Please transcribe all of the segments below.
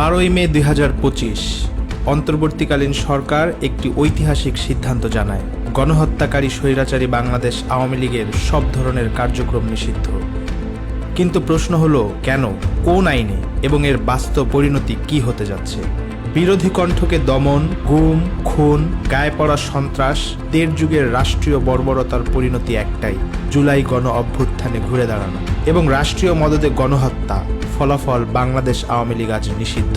বারোই মে দু হাজার পঁচিশ, অন্তর্বর্তীকালীন সরকার একটি ঐতিহাসিক সিদ্ধান্ত জানায়। গণহত্যাকারী স্বৈরাচারী বাংলাদেশ আওয়ামী লীগের সব ধরনের কার্যক্রম নিষিদ্ধ। কিন্তু প্রশ্ন হলো, কেন? কোন আইনে? এবং এর বাস্তব পরিণতি কি হতে যাচ্ছে? বিরোধী কণ্ঠকে দমন, গুম, খুন, গায়ে পড়া সন্ত্রাস, দেড় যুগের রাষ্ট্রীয় বর্বরতার পরিণতি একটাই, জুলাই গণ অভ্যুত্থানে ঘুরে দাঁড়ানো। এবং রাষ্ট্রীয় মদদে গণহত্যা। ফলাফল বাংলাদেশ আওয়ামী লীগ আজ নিষিদ্ধ।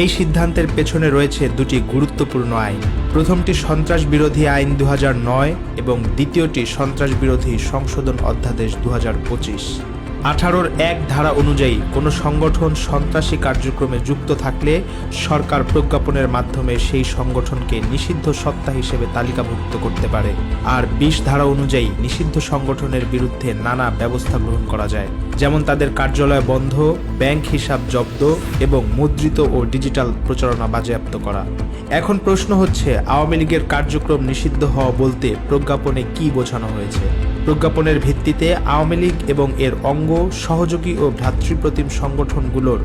এই সিদ্ধান্তের পেছনে রয়েছে দুটি গুরুত্বপূর্ণ আইন। প্রথমটি সন্ত্রাস বিরোধী আইন দু হাজার নয় এবং দ্বিতীয়টি সন্ত্রাস বিরোধী সংশোধন অধ্যাদেশ দু হাজার পঁচিশ। আঠারোর এক ধারা অনুযায়ী কোনো সংগঠন সন্ত্রাসী কার্যক্রমে যুক্ত থাকলে সরকার প্রজ্ঞাপনের মাধ্যমে সেই সংগঠনকে নিষিদ্ধ সত্তা হিসেবে তালিকাভুক্ত করতে পারে। আর বিশ ধারা অনুযায়ী নিষিদ্ধ সংগঠনের বিরুদ্ধে নানা ব্যবস্থা গ্রহণ করা যায়। যেমন তাদের কার্যালয় বন্ধ, ব্যাংক হিসাব জব্দ এবং মুদ্রিত ও ডিজিটাল প্রচারণা বাজেয়াপ্ত করা। এখন প্রশ্ন হচ্ছে, আওয়ামী লীগের কার্যক্রম নিষিদ্ধ হওয়া বলতে প্রজ্ঞাপনে কি বোঝানো হয়েছে? প্রজ্ঞাপনের ভিত্তিতে আওয়ামী লীগ এবং এর অঙ্গ, সহযোগী ও ভ্রাতৃপ্রতিম সংগঠনগুলোর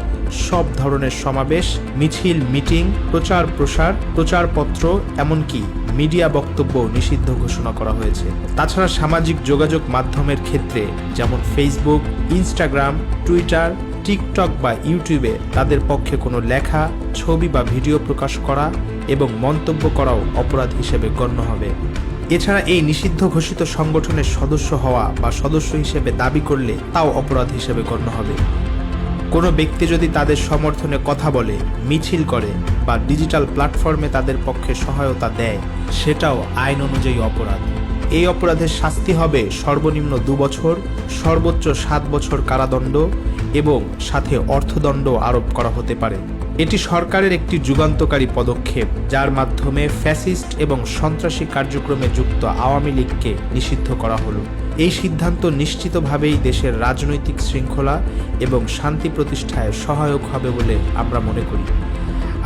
সব ধরনের সমাবেশ, মিছিল, মিটিং, প্রচার প্রসার, প্রচারপত্র, এমনকি মিডিয়া বক্তব্য নিষিদ্ধ ঘোষণা করা হয়েছে। তাছাড়া সামাজিক যোগাযোগ মাধ্যমের ক্ষেত্রে যেমন ফেসবুক ইনস্টাগ্রাম টুইটার টিকটক বা ইউটিউবে তাদের পক্ষে কোনো লেখা, ছবি বা ভিডিও প্রকাশ করা এবং মন্তব্য করাও অপরাধ হিসেবে গণ্য হবে। এছাড়া এই নিষিদ্ধ ঘোষিত সংগঠনের সদস্য হওয়া বা সদস্য হিসেবে দাবি করলে তাও অপরাধ হিসেবে গণ্য হবে। কোনো ব্যক্তি যদি তাদের সমর্থনে কথা বলে, মিছিল করে বা ডিজিটাল প্ল্যাটফর্মে তাদের পক্ষে সহায়তা দেয়, সেটাও আইন অনুযায়ী অপরাধ। এই অপরাধের শাস্তি হবে সর্বনিম্ন দু বছর, সর্বোচ্চ সাত বছর কারাদণ্ড এবং সাথে অর্থদণ্ড আরোপ করা হতে পারে। এটি সরকারের একটি যুগান্তকারী পদক্ষেপ, যার মাধ্যমে ফ্যাসিস্ট এবং সন্ত্রাসী কার্যক্রমে যুক্ত আওয়ামী লীগকে নিষিদ্ধ করা হলো। এই সিদ্ধান্ত নিশ্চিতভাবেই দেশের রাজনৈতিক শৃঙ্খলা এবং শান্তি প্রতিষ্ঠায় সহায়ক হবে বলে আমরা মনে করি।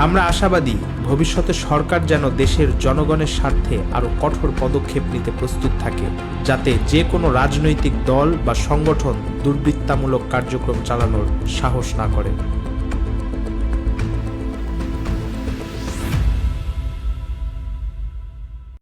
আমরা আশাবাদী ভবিষ্যতে সরকার যেন দেশের জনগণের স্বার্থে আরও কঠোর পদক্ষেপ নিতে প্রস্তুত থাকে, যাতে যে কোনো রাজনৈতিক দল বা সংগঠন দুর্বৃত্তামূলক কার্যক্রম চালানোর সাহস না করে।